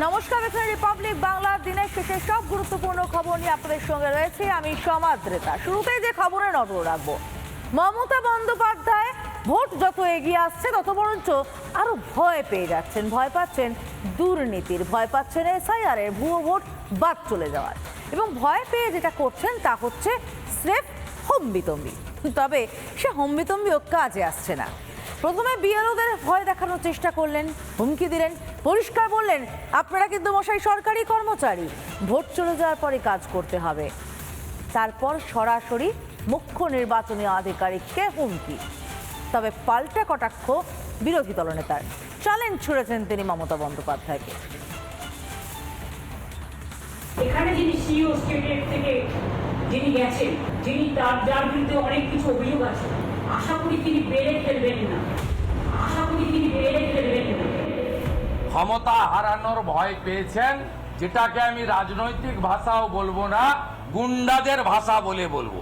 নমস্কার, এখানে রিপাবলিক বাংলার দিনের শেষে সব গুরুত্বপূর্ণ খবর নিয়ে আপনাদের সঙ্গে রয়েছে আমি সমাদ্রেতা শুরুতেই যে খবরে নজর রাখব, মমতা বন্দ্যোপাধ্যায় ভোট যত এগিয়ে আসছে তত বরঞ্চ আরও ভয় পেয়ে যাচ্ছেন। ভয় পাচ্ছেন দুর্নীতির, ভয় পাচ্ছেন এসআইআর এর ভুয়ো ভোট বাদ চলে যাওয়ার। এবং ভয় পেয়ে যেটা করছেন তা হচ্ছে স্রেফ হম্বিতম্বি। তবে সে হম্বিতম্বিও কাজে আসছে না। প্রথমে বিএলওদের ভয় দেখানোর চেষ্টা করলেন, হুমকি দিলেন পরিষ্কার বললেন, আপনারা কিন্তু মশাই সরকারি কর্মচারী। ভোট চলে যাওয়ার পরে কাজ করতে হবে। তারপর সরাসরি মুখ্য নির্বাচনী আধিকারিককে হুমকি? তবে পাল্টা কটাক্ষ বিরোধী দলনেতার চ্যালেঞ্জ ছুড়েছেন তিনি মমতা বন্দ্যোপাধ্যায়কে। এখানে যিনি সিইও স্টেটের থেকে যিনি গেছেন, যিনি তার, যার বিরুদ্ধে অনেক কিছু অভিযোগ আছে, আশা করি তিনি বেড়ে খেলবেন না। আশা করি তিনি বেড়ে খেলবেন না। ক্ষমতা হারানোর ভয় পেয়েছেন, যেটাকে আমি রাজনৈতিক ভাষাও বলব না, গুন্ডাদের ভাষা বলে বলব।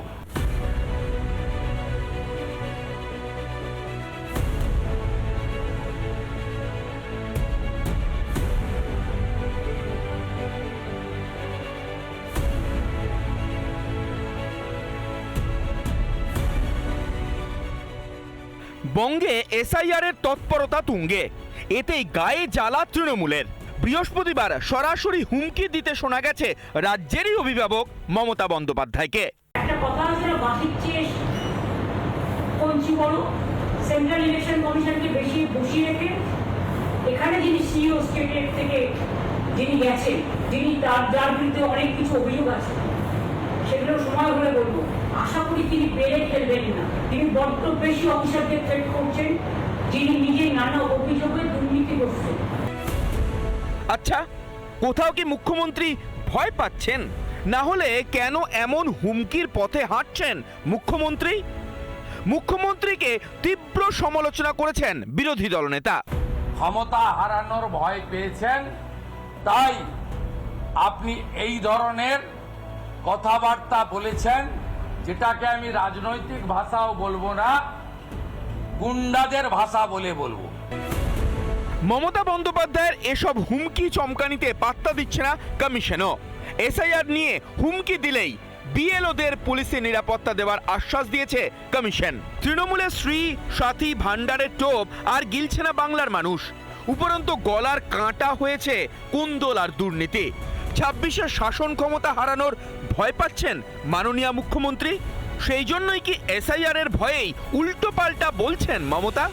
বঙ্গে এসআইআর এর তৎপরতা তুঙ্গে। এতেই গায়ে জ্বালা তৃণমূলের। বৃহস্পতিবার সরাসরি হুমকি দিতে শোনা গেছে রাজ্যেরই অভিভাবক মমতা বন্দ্যোপাধ্যায়কে। এখানে যিনি সিইও স্টেটের থেকে যিনি গেছেন, যিনি তার, যার বিরুদ্ধে অনেক কিছু অভিযোগ আছে, সেগুলো সময় হলে বলব। আশা করি তিনি বেড়ে খেলবেন না। তিনি বড্ড বেশি অফিসারকে থ্রেট করছেন। যিনি নিজেই নানা অভিযোগে দুর্নীতি করছেন আচ্ছা কোথাও কি মুখ্যমন্ত্রী ভয় পাচ্ছেন? না হলে কেন এমন হুমকির পথে হাঁটছেন মুখ্যমন্ত্রী? মুখ্যমন্ত্রীকে তীব্র সমালোচনা করেছেন বিরোধী দলনেতা। ক্ষমতা হারানোর ভয় পেয়েছেন তাই আপনি এই ধরনের কথাবার্তা বলেছেন যেটাকে আমি রাজনৈতিক ভাষাও বলব না। গুন্ডাদের ভাষা বলে বলব। মমতা বন্দ্যোপাধ্যায়ের এসব হুমকি চমকানিতে পাত্তা দিচ্ছে না কমিশনও। এসআইআর নিয়ে হুমকি দিলেই বিএলওদের পুলিশে নিরাপত্তা দেওয়ার আশ্বাস দিয়েছে কমিশন। তৃণমূলের শ্রী সাথী ভান্ডারের টোপ আর গিলছে না বাংলার মানুষ। উপরন্তু গলার কাঁটা হয়েছে কুন্দল আর দুর্নীতি। ছাব্বিশের শাসন ক্ষমতা হারানোর ভয় পাচ্ছেন মাননীয় মুখ্যমন্ত্রী সেই জন্যই কি এসআইআর এর ভয়েই উল্টো পাল্টা বলছেন মমতা?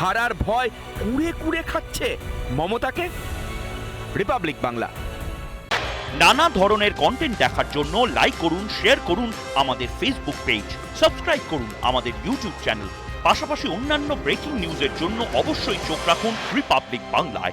হারার ভয় কুড়ে কুড়ে খাচ্ছে মমতাকে? রিপাবলিক বাংলা। নানা ধরনের কন্টেন্ট দেখার জন্য লাইক করুন শেয়ার করুন আমাদের ফেসবুক পেজ সাবস্ক্রাইব করুন আমাদের ইউটিউব চ্যানেল পাশাপাশি অন্যান্য ব্রেকিং নিউজের জন্য অবশ্যই চোখ রাখুন রিপাবলিক বাংলায়